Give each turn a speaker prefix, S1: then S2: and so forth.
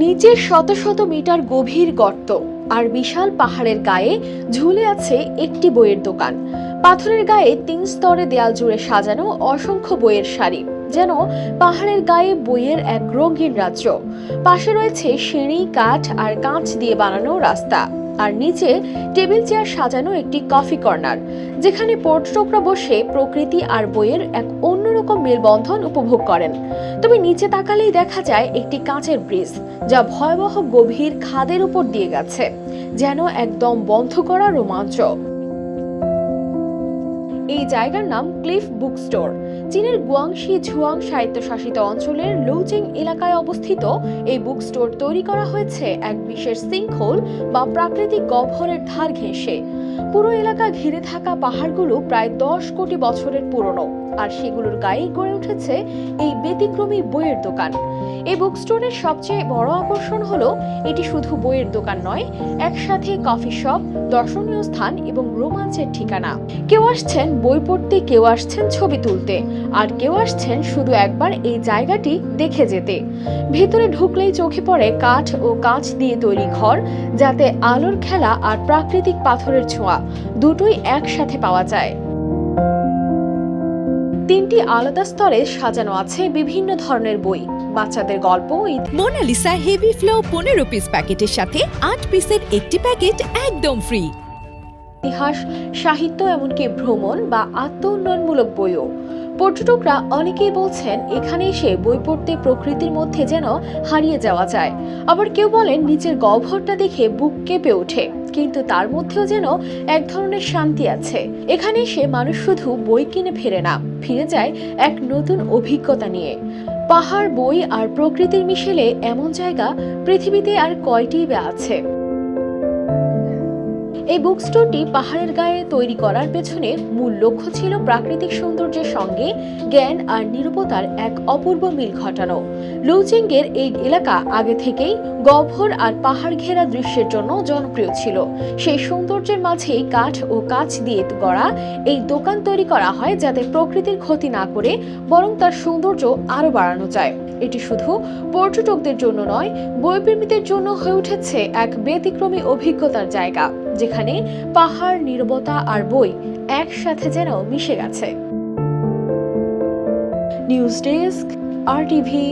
S1: নিচে শত শত মিটার গভীর গর্ত আর বিশাল পাহাড়ের গায়ে ঝুলে আছে একটি বইয়ের দোকান। পাথরের গায়ে তিন স্তরে দেয়াল জুড়ে সাজানো অসংখ্য বইয়ের সারি, যেন পাহাড়ের গায়ে বইয়ের এক রঙিন রাজ্য। পাশে রয়েছে সিঁড়ি, কাঠ আর কাঁচ দিয়ে বানানো রাস্তা। আর নিচে টেবিল চেয়ার সাজানো একটি কফি কর্নার, যেখানে পর্যটকরা বসে প্রকৃতি আর বইয়ের এক অন্যরকম মেলবন্ধন উপভোগ করেন। তবে নিচে তাকালেই দেখা যায় একটি কাঁচের ব্রিজ, যা ভয়াবহ গভীর খাদের উপর দিয়ে গেছে, যেন একদম বন্ধ করা রোমাঞ্চ এই জায়গার নাম ক্লিফ বুক স্টোর চীনের গুয়াংশি ঝুয়াং স্বায়ত্তশাসিত অঞ্চলের লৌচিং এলাকায় অবস্থিত। এই বুক স্টোর তৈরি করা হয়েছে এক বিশেষ সিঙ্কহোল বা প্রাকৃতিক গহ্বরের ধার ঘেঁষে। পুরো এলাকা ঘিরে থাকা পাহাড়গুলো প্রায় দশ কোটি বছরের পুরনো। আর সেগুলোর গায়েই গড়ে উঠেছে এই ব্যতিক্রমী বইয়ের দোকান। এই বুক স্টোরের সবচেয়ে বড় আকর্ষণ হলো, এটি শুধু বইয়ের দোকান নয়, একসাথে কফি শপ দর্শনীয় স্থান এবং রোমাঞ্চের ঠিকানা। কেউ আসছেন বই পড়তে, কেউ আসছেন ছবি তুলতে, আর কেউ আসছেন শুধু একবার এই জায়গাটি দেখে যেতে। ভেতরে ঢুকলেই চোখে পড়ে কাঠ ও কাঁচ দিয়ে তৈরি ঘর, যাতে আলোর খেলা আর প্রাকৃতিক পাথরের ছোঁয়া দুটোই একসাথে পাওয়া যায়। তিনটি আলাদা স্তরে সাজানো আছে বিভিন্ন ধরনের বই বাচ্চাদের গল্প
S2: মোনালিসা হেভি ফ্লো পনেরো পিস প্যাকেটের সাথে আট পিসের একটি প্যাকেট একদম ফ্রি।
S1: ইতিহাস সাহিত্য এমনকি ভ্রমণ বা আত্ম উন্নয়নমূলক বইও। পর্যটকরা অনেকেই বলছেন, এখানে এসে বই পড়তে প্রকৃতির মধ্যে যেন হারিয়ে যাওয়া যায়। আবার কেউ বলেন, নিচের গহ্বরটা দেখে বুক কেঁপে ওঠে। কিন্তু তার মধ্যেও যেন এক ধরনের শান্তি আছে। এখানে এসে মানুষ শুধু বই কিনে ফেরে না, ফিরে যায় এক নতুন অভিজ্ঞতা নিয়ে। পাহাড়, বই আর প্রকৃতির মিশেলে এমন জায়গা পৃথিবীতে আর কয়টি বা আছে? এই বুক স্টোরটি পাহাড়ের গায়ে তৈরি করার পেছনে মূল লক্ষ্য ছিল প্রাকৃতিক সৌন্দর্যের সঙ্গে জ্ঞান আর নিরূপতার এক অপূর্ব মিল ঘটানো। লৌচিংয়ের এই এলাকা আগে থেকেই গহ্বর আর পাহাড় ঘেরা দৃশ্যের জন্য জনপ্রিয় ছিল। সেই সৌন্দর্যের মাঝেই কাঠ ও কাচ দিয়ে গড়া এই দোকান তৈরি করা হয় যাতে প্রকৃতির ক্ষতি না করে বরং তার সৌন্দর্য আরও বাড়ানো যায়। এটি শুধু পর্যটকদের জন্য নয় বইপ্রেমীদের জন্য হয়ে উঠেছে এক ব্যতিক্রমী অভিজ্ঞতার জায়গা। যেখানে পাহাড় নিরবতা আর বই একসাথে যেন মিশে গেছে। নিউজ ডেস্ক আর টিভি